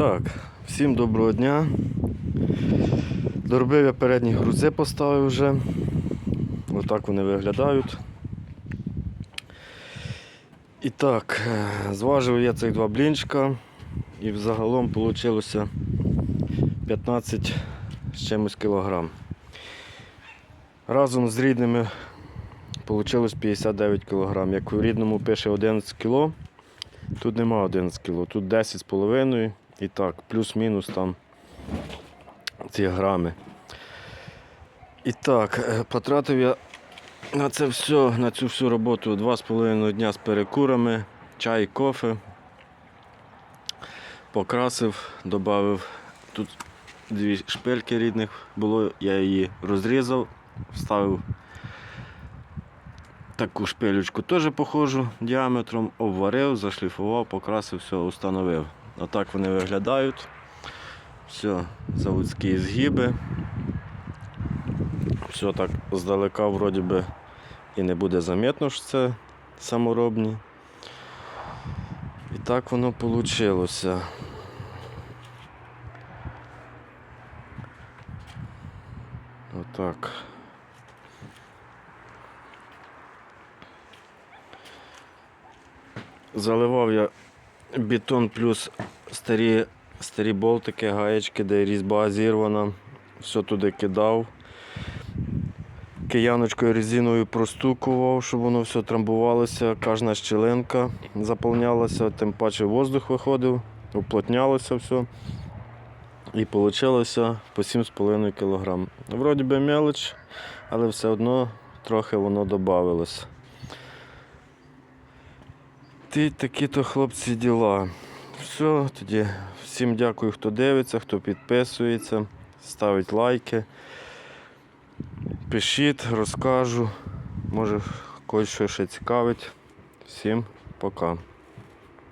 Так, всім доброго дня. Доробив я передні грузи, поставив вже. Отак вони виглядають. І так, е, зважив я цих два блінчика і взагалом вийшло 15 з чимось кілограм. Разом з рідними вийшло 59 кілограм. Як у рідному пише 11 кіло, тут нема 11 кіло, тут 10 з половиною і так, плюс-мінус там ці грами. І так, е, потратив я на це все, на цю всю роботу 2,5 дня з перекурами, чай, кофе. Покрасив, додав тут дві шпильки рідних було, я її розрізав, вставив таку шпилючку теж похожу діаметром, обварив, зашліфував, покрасив, все, установив. Отак вони виглядають. Все, заводські згиби. Все так здалека вроді би і не буде замітно, що це саморобні. І так воно вийшло. Отак. Заливав я бетон плюс старі, старі болтики, гаєчки, де різьба зірвана. Все туди кидав. Кияночкою резиною простукував, щоб воно все трамбувалося, кожна щілинка заповнялася, тим паче воздух виходив, уплотнялося все. І вийшло по 7,5 кг. Вроді би мелоч, але все одно трохи воно додавалося. Такі-то хлопці діла. Все, тоді всім дякую, хто дивиться, хто підписується, ставить лайки. Пишіть, розкажу. Може когось що ще цікавить. Всім пока.